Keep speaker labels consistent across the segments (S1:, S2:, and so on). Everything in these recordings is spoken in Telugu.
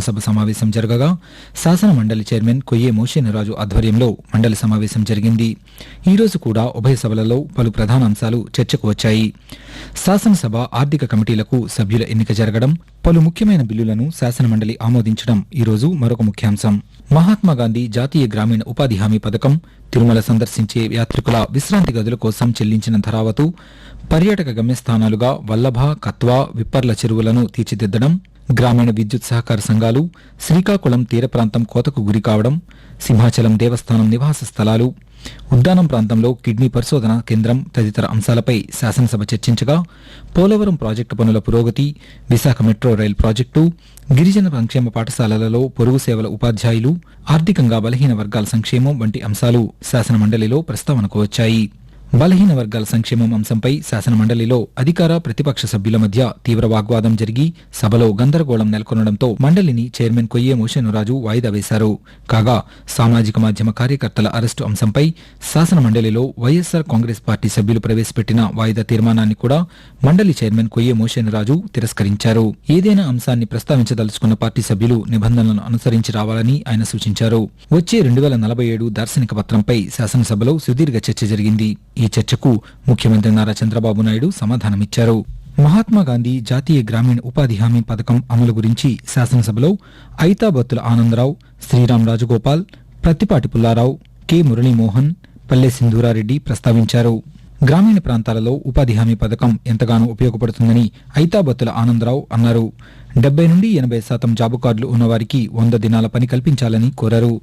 S1: సభ సమావేశం జరగగా శాసన మండలి చైర్మన్ కొయ్యే మోషేనరాజు ఆధ్వర్యంలో మండలి సమావేశం జరిగింది. ఈరోజు కూడా ఉభయ సభలలో పలు ప్రధాన అంశాలు చర్చకు వచ్చాయి. శాసనసభ ఆర్థిక కమిటీలకు సభ్యుల ఎన్నిక జరగడం పలు ముఖ్యమైన బిల్లులను శాసన మండలి ఆమోదించడం ఈ రోజు మరొక ముఖ్యాంశం. మహాత్మా గాంధీ జాతీయ గ్రామీణ ఉపాధి హామీ పథకం తిరుమల సందర్శించే యాత్రికుల విశ్రాంతి గదుల కోసం చెల్లించిన ధరావతు పర్యాటక గమ్యస్థానాలుగా వల్లభ కత్వా విప్పర్ల చెరువులను తీర్చిదిద్దడం గ్రామీణ విద్యుత్ సహకార సంఘాలు శ్రీకాకుళం తీర ప్రాంతం కోతకు గురి కావడం సింహాచలం దేవస్థానం నివాస స్థలాలు ఉద్దానం ప్రాంతంలో కిడ్నీ పరిశోధన కేంద్రం తదితర అంశాలపై శాసనసభ చర్చించగా పోలవరం ప్రాజెక్టు పనుల పురోగతి విశాఖ మెట్రో రైల్ ప్రాజెక్టు గిరిజన సంక్షేమ పాఠశాలలలో పొరుగు సేవల ఉపాధ్యాయులు ఆర్థికంగా బలహీన వర్గాల సంక్షేమం వంటి అంశాలు శాసన మండలిలో ప్రస్తావనకు వచ్చాయి. బలహీన వర్గాల సంక్షేమం అంశంపై శాసనమండలిలో అధికార ప్రతిపక్ష సభ్యుల మధ్య తీవ్ర వాగ్వాదం జరిగి సభలో గందరగోళం నెలకొనడంతో మండలిని చైర్మన్ కొయ్యే మోషనురాజు వాయిదా వేశారు. కాగా సామాజిక మాధ్యమ కార్యకర్తల అరెస్టు అంశంపై శాసన మండలిలో వైఎస్సార్ కాంగ్రెస్ పార్టీ సభ్యులు ప్రవేశపెట్టిన వాయిదా తీర్మానాన్ని కూడా మండలి చైర్మన్ కొయ్యే మోషనురాజు తిరస్కరించారు. ఏదైనా అంశాన్ని ప్రస్తావించదలుచుకున్న పార్టీ సభ్యులు నిబంధనలను అనుసరించి రావాలని ఆయన సూచించారు. వచ్చే రెండు వేల నలభై ఏడు దార్శనిక పత్రంపై శాసనసభలో సుదీర్ఘ చర్చ జరిగింది. ఈ చర్చకు ముఖ్యమంత్రి నారా చంద్రబాబు నాయుడు సమాధానమిచ్చారు. మహాత్మా గాంధీ జాతీయ గ్రామీణ ఉపాధి హామీ పథకం అమలు గురించి శాసనసభలో ఐతాబత్తుల ఆనందరావు శ్రీరామ్ రాజగోపాల్ ప్రత్తిపాటి పుల్లారావు కె మురళీమోహన్ పల్లె సింధూరారెడ్డి ప్రస్తావించారు. గ్రామీణ ప్రాంతాలలో ఉపాధి హామీ పథకం ఎంతగానో ఉపయోగపడుతుందని ఐతాబత్తుల ఆనందరావు అన్నారు. డెబ్బై నుండి ఎనభై శాతం జాబు కార్డులు ఉన్నవారికి వంద దినాల పని కల్పించాలని కోరారు.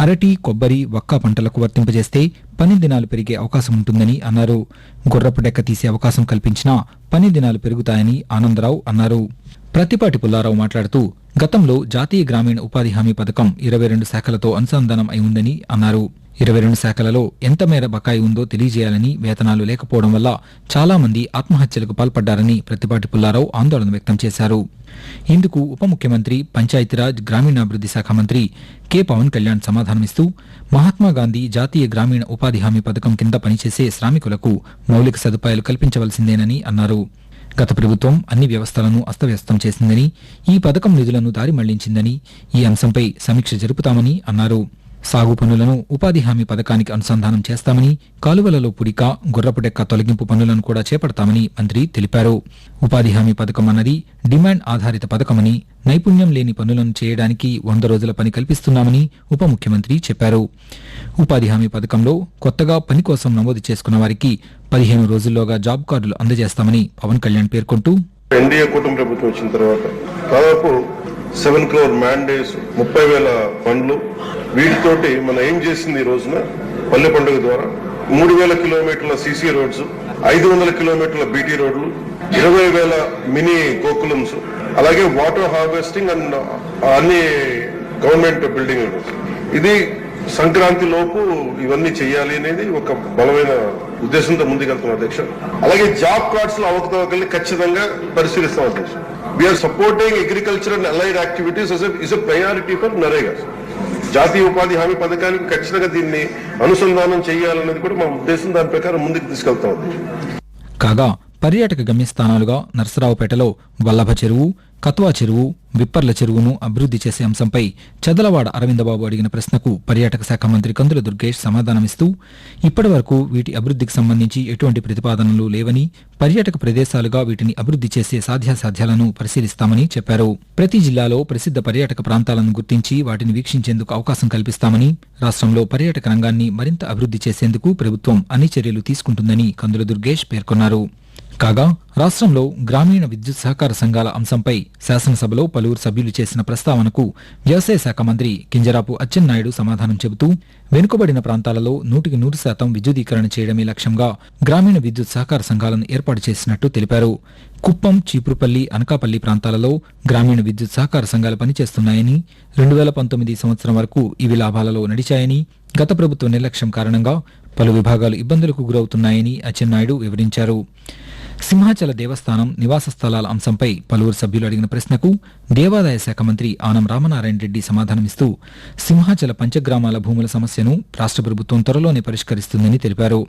S1: అరటి కొబ్బరి వక్క పంటలకు వర్తింపజేస్తే పని దినాలు పెరిగే అవకాశం ఉంటుందని అన్నారు. గుర్రపు డెక్క తీసే అవకాశం కల్పించినా పని దినాలు పెరుగుతాయని ఆనందరావు అన్నారు. ప్రతిపాటి పుల్లారావు మాట్లాడుతూ గతంలో జాతీయ గ్రామీణ ఉపాధి హామీ పథకం ఇరవై రెండు శాఖలతో అనుసంధానం అయి ఉందని అన్నారు. ఇరవై రెండు శాఖలలో ఎంత మేర బకాయి ఉందో తెలియజేయాలని వేతనాలు లేకపోవడం వల్ల చాలా మంది ఆత్మహత్యలకు పాల్పడ్డారని ప్రతిపాటి పుల్లారావు ఆందోళన వ్యక్తం చేశారు. ఇందుకు ఉప ముఖ్యమంత్రి పంచాయతీరాజ్ గ్రామీణాభివృద్ధి శాఖ మంత్రి కె. పవన్ కళ్యాణ్ సమాధానమిస్తూ మహాత్మా గాంధీ జాతీయ గ్రామీణ ఉపాధి హామీ పథకం కింద పనిచేసే శ్రామికులకు మౌలిక సదుపాయాలు కల్పించవలసిందేనని అన్నారు. గత ప్రభుత్వం అన్ని వ్యవస్థలను అస్తవ్యస్తం చేసిందని ఈ పథకం నిధులను దారి మళ్ళించిందని ఈ అంశంపై సమీక్ష జరుపుతామని అన్నారు. సాగు పనులను ఉపాధి హామీ పథకానికి అనుసంధానం చేస్తామని కాలువలలో పుడిక గుర్రపుడెక్క తొలగింపు పనులను కూడా చేపడతామని మంత్రి తెలిపారు. ఉపాధి హామీ పథకం అన్నది డిమాండ్ ఆధారిత పథకమని నైపుణ్యం లేని పనులను చేయడానికి వంద రోజుల పని కల్పిస్తున్నామని ఉప ముఖ్యమంత్రి చెప్పారు. ఉపాధి హామీ పథకంలో కొత్తగా పని కోసం నమోదు చేసుకున్న వారికి పదిహేను రోజుల్లోగా జాబ్ కార్డులు అందజేస్తామని పవన్ కళ్యాణ్ పేర్కొంటూ
S2: ఎన్డీఏ కూటమి ప్రభుత్వం వచ్చిన తర్వాత దాదాపు సెవెన్ క్రోర్ మ్యాండేస్ ముప్పై వేల పండ్లు. వీటితోటి మనం ఏం చేసింది ఈ రోజున? పల్లె పండుగ ద్వారా మూడు వేల కిలోమీటర్ల సీసీ రోడ్స్ ఐదు వందల కిలోమీటర్ల బీటీ రోడ్లు ఇరవై వేల మినీ గోకులమ్స్ అలాగే వాటర్ హార్వెస్టింగ్ అండ్ అన్ని గవర్నమెంట్ బిల్డింగ్ ఇది సంక్రాంతి లోపు ఇవన్నీ చేయాలి అనేది ఒక బలమైన ఉద్దేశంతో ముందుకెళ్తున్నాం అధ్యక్ష. అలాగే జాబ్ కార్డ్స్లో అవకతవకల్ని ఖచ్చితంగా పరిశీలిస్తాం అధ్యక్ష. We're supporting agriculture and allied activities is a priority for NREGA జాతీయ ఉపాధి హామీ పథకానికి ఖచ్చితంగా దీన్ని అనుసంధానం చేయాలనేది కూడా మా ఉద్దేశం. దాని ప్రకారం ముందుకు తీసుకెళ్తాం
S1: కాగా పర్యాటక గమ్యస్థానాలుగా నరసరావుపేటలో వల్లభ చెరువు కత్వా చెరువు విప్పర్ల చెరువును అభివృద్ధి చేసే అంశంపై చదలవాడ అరవిందబాబు అడిగిన ప్రశ్నకు పర్యాటక శాఖ మంత్రి కందుల దుర్గేష్ సమాధానమిస్తూ ఇప్పటివరకు వీటి అభివృద్ధికి సంబంధించి ఎటువంటి ప్రతిపాదనలు లేవని పర్యాటక ప్రదేశాలుగా వీటిని అభివృద్ధి చేసే సాధ్యాసాధ్యాలను పరిశీలిస్తామని చెప్పారు. ప్రతి జిల్లాలో ప్రసిద్ధ పర్యాటక ప్రాంతాలను గుర్తించి వాటిని వీక్షించేందుకు అవకాశం కల్పిస్తామని రాష్ట్రంలో పర్యాటక రంగాన్ని మరింత అభివృద్ధి చేసేందుకు ప్రభుత్వం అన్ని చర్యలు తీసుకుంటుందని కందుల దుర్గేష్ పేర్కొన్నారు. కాగా రాష్ట్రంలో గ్రామీణ విద్యుత్ సహకార సంఘాల అంశంపై శాసనసభలో పలువురు సభ్యులు చేసిన ప్రస్తావనకు వ్యవసాయ శాఖ మంత్రి కింజరాపు అచ్చెన్నాయుడు సమాధానం చెబుతూ వెనుకబడిన ప్రాంతాలలో నూటికి నూరు శాతం విద్యుదీకరణ చేయడమే లక్ష్యంగా గ్రామీణ విద్యుత్ సహకార సంఘాలను ఏర్పాటు చేసినట్టు తెలిపారు. కుప్పం చీపురుపల్లి అనకాపల్లి ప్రాంతాలలో గ్రామీణ విద్యుత్ సహకార సంఘాలు పనిచేస్తున్నాయని రెండు వేల పంతొమ్మిది సంవత్సరం వరకు ఇవి లాభాలలో నడిచాయని గత ప్రభుత్వ నిర్లక్ష్యం కారణంగా పలు విభాగాలు ఇబ్బందులకు గురవుతున్నాయని అచ్చెన్నాయుడు వివరించారు. సింహాచల దేవస్థానం నివాస స్థలాల అంశంపై పలువురు సభ్యులు అడిగిన ప్రశ్నకు దేవాదాయ శాఖ మంత్రి ఆనం రామనారాయణ రెడ్డి సమాధానమిస్తూ సింహాచల పంచగ్రామాల భూముల సమస్యను రాష్ట్ర ప్రభుత్వం త్వరలోనే పరిష్కరిస్తుందని తెలిపారు.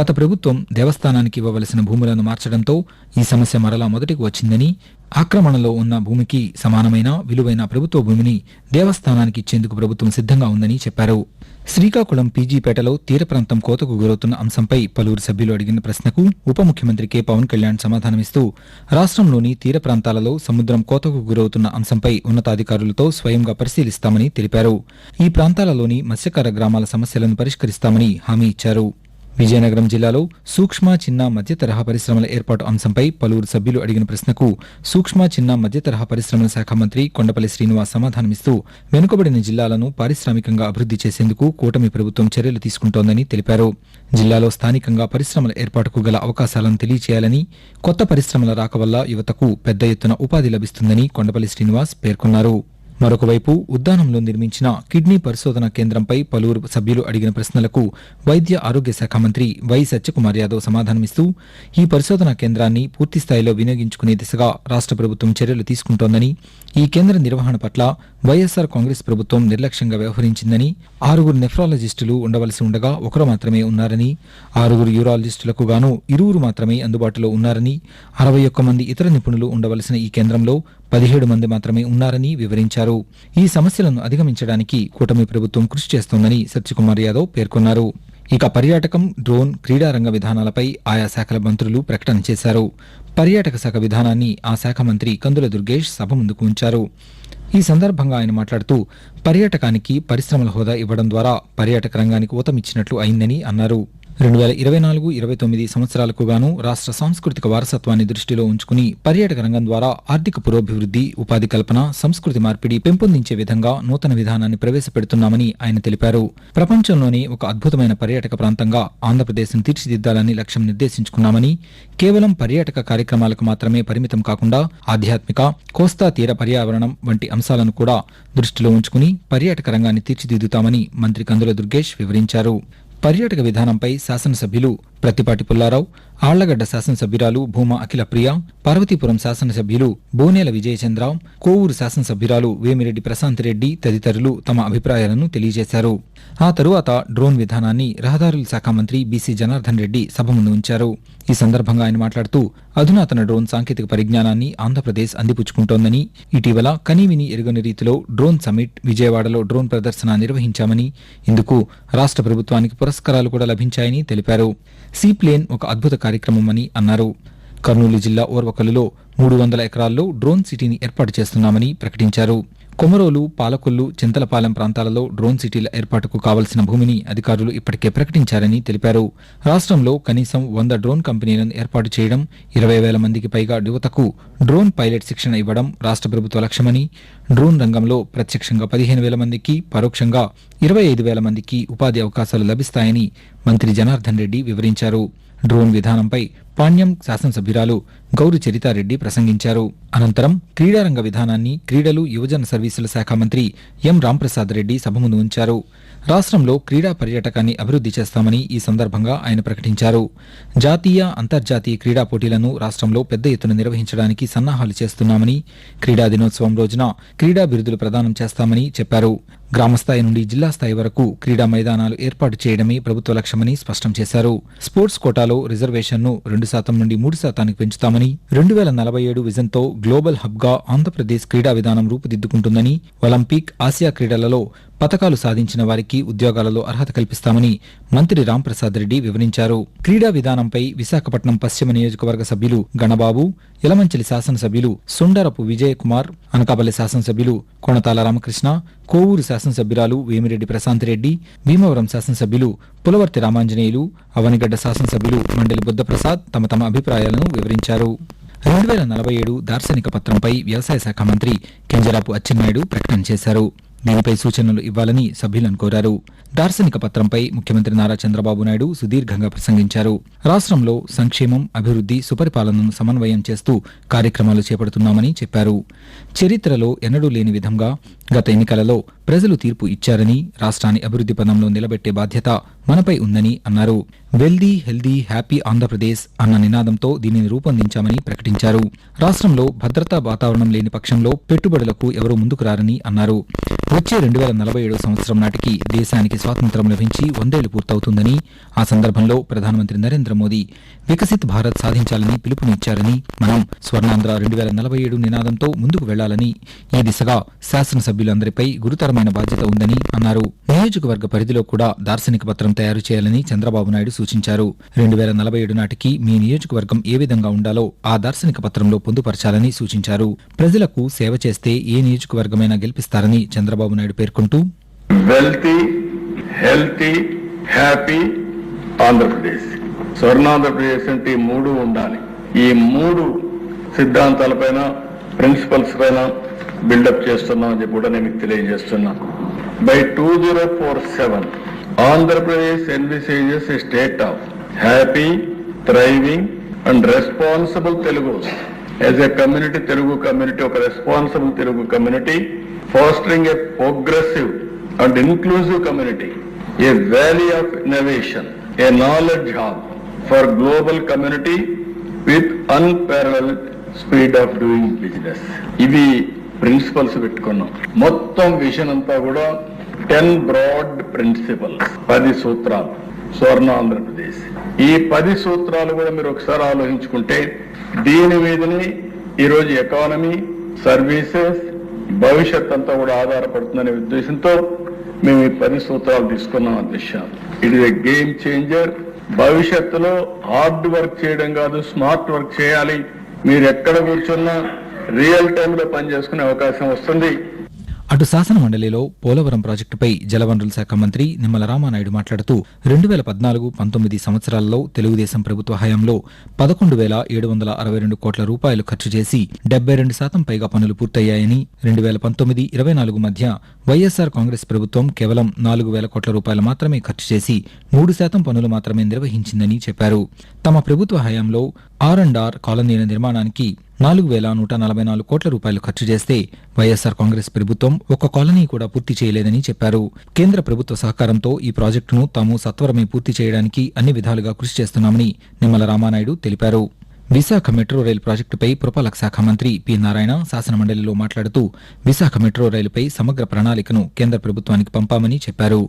S1: గత ప్రభుత్వం దేవస్థానానికి ఇవ్వవలసిన భూములను మార్చడంతో ఈ సమస్య మరలా మొదటికి వచ్చిందని ఆక్రమణలో ఉన్న భూమికి సమానమైన విలువైన ప్రభుత్వ భూమిని దేవస్థానానికి ఇచ్చేందుకు ప్రభుత్వం సిద్ధంగా ఉందని చెప్పారు. శ్రీకాకుళం పీజీపేటలో తీర ప్రాంతం కోతకు గురవుతున్న అంశంపై పలువురు సభ్యులు అడిగిన ప్రశ్నకు ఉప ముఖ్యమంత్రి కె. పవన్ కళ్యాణ్ సమాధానమిస్తూ రాష్ట్రంలోని తీర ప్రాంతాలలో సముద్రం కోతకు గురవుతున్న అంశంపై ఉన్నతాధికారులతో స్వయంగా పరిశీలిస్తామని తెలిపారు. ఈ ప్రాంతాలలోని మత్స్యకార గ్రామాల సమస్యలను పరిష్కరిస్తామని హామీ ఇచ్చారు. విజయనగరం జిల్లాలో సూక్ష్మ చిన్న మధ్య తరహా పరిశ్రమల ఏర్పాటు అంశంపై పలువురు సభ్యులు అడిగిన ప్రశ్నకు సూక్ష్మ చిన్న మధ్య తరహా పరిశ్రమల శాఖ మంత్రి కొండపల్లి శ్రీనివాస్ సమాధానమిస్తూ వెనుకబడిన జిల్లాలను పారిశ్రామికంగా అభివృద్ధి చేసేందుకు కూటమి ప్రభుత్వం చర్యలు తీసుకుంటోందని తెలిపారు. జిల్లాలో స్థానికంగా పరిశ్రమల ఏర్పాటుకు గల అవకాశాలను తెలియచేయాలని కొత్త పరిశ్రమల రాక వల్ల యువతకు పెద్ద ఎత్తున ఉపాధి లభిస్తుందని కొండపల్లి శ్రీనివాస్ పేర్కొన్నారు. మరొకవైపు ఉద్దానంలో నిర్మించిన కిడ్నీ పరిశోధన కేంద్రంపై పలువురు సభ్యులు అడిగిన ప్రశ్నలకు వైద్య ఆరోగ్య శాఖ మంత్రి వై సత్యకుమార్ యాదవ్ సమాధానమిస్తూ ఈ పరిశోధన కేంద్రాన్ని పూర్తి స్థాయిలో వినియోగించుకునే దిశగా రాష్ట్ర ప్రభుత్వం చర్యలు తీసుకుంటోందని ఈ కేంద్ర నిర్వహణ పట్ల వైఎస్సార్ కాంగ్రెస్ ప్రభుత్వం నిర్లక్ష్యంగా వ్యవహరించిందని ఆరుగురు నెఫ్రాలజిస్టులు ఉండవలసి ఉండగా ఒకరు మాత్రమే ఉన్నారని ఆరుగురు యూరాలజిస్టులకు గాను ఇరువురు మాత్రమే అందుబాటులో ఉన్నారని అరవై ఒక్క మంది ఇతర నిపుణులు ఉండవలసిన ఈ కేంద్రంలో పదిహేడు మంది మాత్రమే ఉన్నారని వివరించారు. ఈ సమస్యలను అధిగమించడానికి కూటమి ప్రభుత్వం కృషి చేస్తోందని సత్యకుమార్ యాదవ్ పేర్కొన్నారు. ఇక పర్యాటకం డ్రోన్ క్రీడారంగ విధానాలపై ఆయా శాఖల మంత్రులు ప్రకటన చేశారు. పర్యాటక శాఖ విధానాన్ని ఆ శాఖ మంత్రి కందుల దుర్గేష్ సభ ముందుకు ఉంచారు. ఈ సందర్భంగా ఆయన మాట్లాడుతూ పర్యాటకానికి పరిశ్రమల హోదా ఇవ్వడం ద్వారా పర్యాటక రంగానికి ఊతమిచ్చినట్లు అయిందని అన్నారు. రెండు వేల ఇరవై నాలుగు ఇరవై తొమ్మిది సంవత్సరాలకు గాను రాష్ట్ర సాంస్కృతిక వారసత్వాన్ని దృష్టిలో ఉంచుకుని పర్యాటక రంగం ద్వారా ఆర్థిక పురోభివృద్ధి ఉపాధి కల్పన సంస్కృతి మార్పిడి పెంపొందించే విధంగా నూతన విధానాన్ని ప్రవేశపెడుతున్నామని ఆయన తెలిపారు. ప్రపంచంలోనే ఒక అద్భుతమైన పర్యాటక ప్రాంతంగా ఆంధ్రప్రదేశ్ను తీర్చిదిద్దాలని లక్ష్యం నిర్దేశించుకున్నామని కేవలం పర్యాటక కార్యక్రమాలకు మాత్రమే పరిమితం కాకుండా ఆధ్యాత్మిక కోస్తా తీర పర్యావరణం వంటి అంశాలను కూడా దృష్టిలో ఉంచుకుని పర్యాటక రంగాన్ని తీర్చిదిద్దుతామని మంత్రి కందుల దుర్గేష్ వివరించారు. పర్యాటక విధానంపై శాసనసభ్యులు ప్రత్తిపాటి పుల్లారావు ఆళ్ళగడ్డ శాసనసభ్యురాలు భూమా అఖిల ప్రియ పార్వతీపురం శాసనసభ్యులు బోనేల విజయచంద్ర కోవూరు శాసనసభ్యురాలు వేమిరెడ్డి ప్రశాంత్ రెడ్డి తదితరులు తమ అభిప్రాయాలను తెలియజేశారు. ఆ తరువాత డ్రోన్ విధానాన్ని రహదారుల శాఖ మంత్రి బీసీ జనార్దన్ రెడ్డి సభ ముందు ఉంచారు. ఈ సందర్భంగా ఆయన మాట్లాడుతూ అధునాతన డ్రోన్ సాంకేతిక పరిజ్ఞానాన్ని ఆంధ్రప్రదేశ్ అందిపుచ్చుకుంటోందని ఇటీవల కనీవిని ఎరుగని రీతిలో డ్రోన్ సమిట్ విజయవాడలో డ్రోన్ ప్రదర్శన నిర్వహించామని ఇందుకు రాష్ట్ర ప్రభుత్వానికి పురస్కారాలు కూడా లభించాయని తెలిపారు. సీప్లేన్ ఒక అద్భుత కార్యక్రమమని అన్నారు. కర్నూలు జిల్లా ఓర్వకల్లులో మూడు వందల ఎకరాల్లో డ్రోన్ సిటీని ఏర్పాటు చేస్తున్నామని ప్రకటించారు. కొమరోలు పాలకొల్లు చింతలపాలెం ప్రాంతాలలో డ్రోన్ సిటీల ఏర్పాటుకు కావలసిన భూమిని అధికారులు ఇప్పటికే ప్రకటించారని తెలిపారు. రాష్ట్రంలో కనీసం వంద డ్రోన్ కంపెనీలను ఏర్పాటు చేయడం ఇరవై వేల మందికి పైగా యువతకు డ్రోన్ పైలట్ శిక్షణ ఇవ్వడం రాష్ట్ర ప్రభుత్వ లక్ష్యమని డ్రోన్ రంగంలో ప్రత్యక్షంగా పదిహేను వేల మందికి పరోక్షంగా ఇరవై ఐదు వేల మందికి ఉపాధి అవకాశాలు లభిస్తాయని మంత్రి జనార్దన్ రెడ్డి వివరించారు. డ్రోన్ విధానంపై పాణ్యం శాసనసభ్యురాలు గౌరు చరితారెడ్డి ప్రసంగించారు. అనంతరం క్రీడారంగ విధానాన్ని క్రీడలు యువజన సర్వీసుల శాఖ మంత్రి ఎం. రాంప్రసాద్ రెడ్డి సభ ముందు ఉంచారు. రాష్ట్రంలో క్రీడా పర్యాటకాన్ని అభివృద్ధి చేస్తామని ఈ సందర్భంగా ఆయన ప్రకటించారు. జాతీయ అంతర్జాతీయ క్రీడా పోటీలను రాష్ట్రంలో పెద్ద ఎత్తున నిర్వహించడానికి సన్నాహాలు చేస్తున్నామని క్రీడా దినోత్సవం రోజున క్రీడా బిరుదులు ప్రదానం చేస్తామని చెప్పారు. గ్రామస్థాయి నుండి జిల్లా స్థాయి వరకు క్రీడా మైదానాలు ఏర్పాటు చేయడమే ప్రభుత్వ లక్ష్యమని స్పష్టం చేశారు. స్పోర్ట్స్ కోటాలో రిజర్వేషన్ను రెండు శాతం నుండి మూడు శాతానికి పెంచుతామని రెండు వేల నలభై ఏడు విజన్తో గ్లోబల్ హబ్గా ఆంధ్రప్రదేశ్ క్రీడా విధానం రూపుదిద్దుకుంటుందని ఒలింపిక్ ఆసియా క్రీడలలో పథకాలు సాధించిన వారికి ఉద్యోగాలలో అర్హత కల్పిస్తామని మంత్రి రాంప్రసాద్ రెడ్డి వివరించారు. క్రీడా విధానంపై విశాఖపట్నం పశ్చిమ నియోజకవర్గ సభ్యులు గణబాబు యలమంచిలి శాసనసభ్యులు సుండరపు విజయ్ కుమార్ అనకాపల్లి శాసనసభ్యులు కొనతాల రామకృష్ణ కోవూరు శాసనసభ్యురాలు వేమిరెడ్డి ప్రశాంత్ రెడ్డి భీమవరం శాసనసభ్యులు పులవర్తి రామాంజనేయులు అవనిగడ్డ శాసనసభ్యులు మండలి బుద్ధప్రసాద్ తమ తమ అభిప్రాయాలను వివరించారు. రెండు వేల నలభై ఏడు దార్శనిక పత్రంపై వ్యవసాయ శాఖ మంత్రి కింజరాపు అచ్చెన్నాయుడు ప్రకటన చేశారు. దీనిపై సూచనలు ఇవ్వాలని సభ్యులను కోరారు. దార్శనిక పత్రంపై ముఖ్యమంత్రి నారా చంద్రబాబు నాయుడు సుదీర్ఘంగా ప్రసంగించారు. రాష్ట్రంలో సంక్షేమం అభివృద్ధి సుపరిపాలనను సమన్వయం చేస్తూ కార్యక్రమాలు చేపడుతున్నామని చెప్పారు. చరిత్రలో ఎన్నడూ లేని విధంగా గత ఎన్నికలలో ప్రజలు తీర్పు ఇచ్చారని రాష్ట్రాన్ని అభివృద్ధి పదంలో నిలబెట్టే బాధ్యత మనపై ఉందని అన్నారు. వెల్దీ హెల్దీ హ్యాపీ ఆంధ్రప్రదేశ్ అన్న నినాదంతో దీనిని రూపొందించామని ప్రకటించారు. రాష్ట్రంలో భద్రతా వాతావరణం లేని పక్షంలో పెట్టుబడులకు ఎవరూ ముందుకు రారని అన్నారు. వచ్చే రెండు వేల నలభై ఏడు సంవత్సరం నాటికి దేశానికి స్వాతంత్ర్యం లభించి వందేళ్ళు పూర్తవుతుందని ఆ సందర్భంలో ప్రధానమంత్రి నరేంద్ర మోదీ వికసిత్ భారత్ సాధించాలని పిలుపునిచ్చారని మనం స్వర్ణాంధ్ర రెండు వేల నలభై ఏడు నినాదంతో ముందుకు వెళ్ళాలని ఈ దిశగా శాసనసభ్యులందరిపై గురుతరమైన బాధ్యత ఉందని అన్నారు. నియోజకవర్గ పరిధిలో కూడా దార్శనిక పత్రం తయారు చేయాలని చంద్రబాబు నాయుడు సూచించారు. రెండు వేల నలభై ఏడు నాటికి మీ నియోజకవర్గం ఏ విధంగా ఉండాలో ఆ దార్శనిక పత్రంలో పొందుపరచాలని సూచించారు. ప్రజలకు సేవ చేస్తే ఏ నియోజకవర్గమైనా గెలిపిస్తారని చంద్రబాబు నాయుడు పేర్కొంటూ
S3: wealthy healthy happy Andhra Pradesh Swarnandhra Pradesh అంటే ఈ మూడు ఉండాలి. ఈ మూడు సిద్ధాంతాలపైన ప్రిన్సిపల్స్ పైన బిల్డప్ చేస్తున్నాం అని చెప్పి కూడా నేను తెలియజేస్తున్నా. By two zero four seven Andhra Pradesh envisages a state of happy thriving and responsible Telugu. As a community Telugu community ఒక responsible Telugu community fostering a progressive and inclusive community a valley of innovation a knowledge hub for global community with unparalleled speed of doing business ఇది ప్రిన్సిపల్స్ పెట్టుకున్నాం. మొత్తం విషన్ అంతా కూడా టెన్ బ్రాడ్ ప్రిన్సిపల్స్ పది సూత్రాలు స్వర్ణ ఆంధ్రప్రదేశ్. ఈ పది సూత్రాలు కూడా మీరు ఒకసారి ఆలోచించుకుంటే దీని మీదనే ఈరోజు ఎకానమీ సర్వీసెస్ భవిష్యత్ అంతా కూడా ఆధారపడుతుందనే ఉద్దేశంతో మేము ఈ పది సూత్రాలు తీసుకున్నాం అధ్యక్ష it is a game changer భవిష్యత్తులో హార్డ్ వర్క్ చేయడం కాదు స్మార్ట్ వర్క్ చేయాలి. మీరు ఎక్కడ కూర్చున్నా రియల్ టైంలో పని అవకాశం వస్తుంది.
S1: అటు శాసన మండలిలో పోలవరం ప్రాజెక్టుపై జలవనరుల శాఖ మంత్రి నిమ్మల రామానాయుడు మాట్లాడుతూ రెండు వేల పద్నాలుగు పంతొమ్మిది సంవత్సరాల్లో తెలుగుదేశం ప్రభుత్వ హయాంలో పదకొండు వేల ఏడు వందల అరవై రెండు కోట్ల రూపాయలు ఖర్చు చేసి డెబ్బై రెండు శాతం పైగా పనులు పూర్తయ్యాయని రెండు వేల పంతొమ్మిది ఇరవై నాలుగు మధ్య వైఎస్సార్ కాంగ్రెస్ ప్రభుత్వం కేవలం నాలుగు వేల కోట్ల రూపాయలు మాత్రమే ఖర్చు చేసి మూడు శాతం పనులు మాత్రమే నిర్వహించిందని చెప్పారు. తమ ప్రభుత్వ హయాంలో ఆర్ అండ్ ఆర్ కాలనీల నిర్మాణానికి నాలుగు వేల నూట నలభై నాలుగు కోట్ల రూపాయలు ఖర్చు చేస్తే వైఎస్సార్ కాంగ్రెస్ ప్రభుత్వం ఒక్క కాలనీ కూడా పూర్తి చేయలేదని చెప్పారు. కేంద్ర ప్రభుత్వ సహకారంతో ఈ ప్రాజెక్టును తాము సత్వరమే పూర్తి చేయడానికి అన్ని విధాలుగా కృషి చేస్తున్నామని నిమ్మల రామానాయుడు తెలిపారు. విశాఖ మెట్రో రైలు ప్రాజెక్టుపై పురపాలక శాఖ మంత్రి పి నారాయణ శాసనమండలిలో మాట్లాడుతూ విశాఖ మెట్రో రైలుపై సమగ్ర ప్రణాళికను కేంద్ర ప్రభుత్వానికి పంపామని చెప్పారు.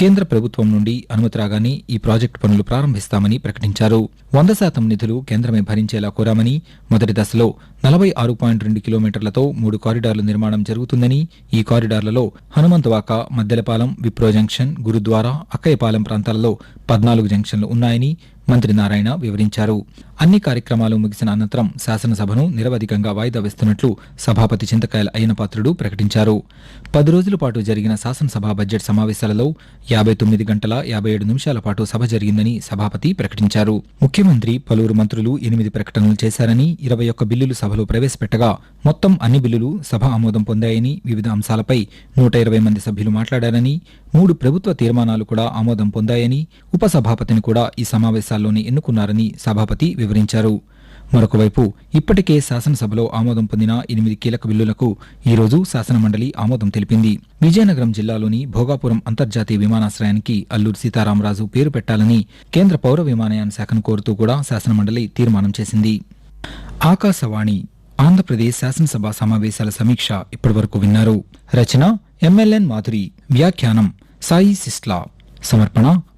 S1: కేంద్ర ప్రభుత్వం నుండి అనుమతి రాగానే ఈ ప్రాజెక్టు పనులు ప్రారంభిస్తామని ప్రకటించారు. వంద శాతం నిధులు కేంద్రమే భరించేలా కోరామని మొదటి దశలో నలభై ఆరు పాయింట్ రెండు కిలోమీటర్లతో మూడు కారిడార్లు నిర్మాణం జరుగుతుందని ఈ కారిడార్లలో హనుమంతవాక మద్దెలపాలెం విప్రో జంక్షన్ గురుద్వారా అక్కయ్యపాలెం ప్రాంతాలలో పద్నాలుగు జంక్షన్లు ఉన్నాయని మంత్రి నారాయణ వివరించారు. అన్ని కార్యక్రమాలు ముగిసిన అనంతరం శాసనసభను నిరవధికంగా వాయిదా వేస్తున్నట్లు సభాపతి చింతకాయల అయ్యనపాత్రుడు ప్రకటించారు. పది రోజుల పాటు జరిగిన శాసనసభ బడ్జెట్ సమావేశాలలో యాభై తొమ్మిది గంటల యాభై ఏడు నిమిషాల పాటు సభ జరిగిందని సభాపతి ప్రకటించారు. ముఖ్యమంత్రి పలువురు మంత్రులు ఎనిమిది ప్రకటనలు చేశారని ఇరవై ఒక్క బిల్లులు సభలో ప్రవేశపెట్టగా మొత్తం అన్ని బిల్లులు సభ ఆమోదం పొందాయని వివిధ అంశాలపై నూట ఇరవై మంది సభ్యులు మాట్లాడారని మూడు ప్రభుత్వ తీర్మానాలు కూడా ఆమోదం పొందాయని ఉపసభాపతిని కూడా ఈ ప్రదేశాల్లోనే ఎన్నుకున్నారని సభాపతి వివరించారు. మరొకవైపు ఇప్పటికే శాసనసభలో ఆమోదం పొందిన ఎనిమిది కీలక బిల్లులకు ఈ రోజు శాసనమండలి ఆమోదం తెలిపింది. విజయనగరం జిల్లాలోని భోగాపురం అంతర్జాతీయ విమానాశ్రయానికి అల్లూరి సీతారామరాజు పేరు పెట్టాలని కేంద్ర పౌర విమానయాన శాఖను కోరుతూ కూడా శాసనమండలి తీర్మానం చేసింది. ఆకాశవాణి ఆంధ్రప్రదేశ్ శాసనసభ సమావేశాల సమీక్ష ఇప్పటివరకు విన్నారు. రచన ఎంఎల్ఎన్ మాధురి. వ్యాఖ్యానం సాయి సిస్లా. సమర్పణ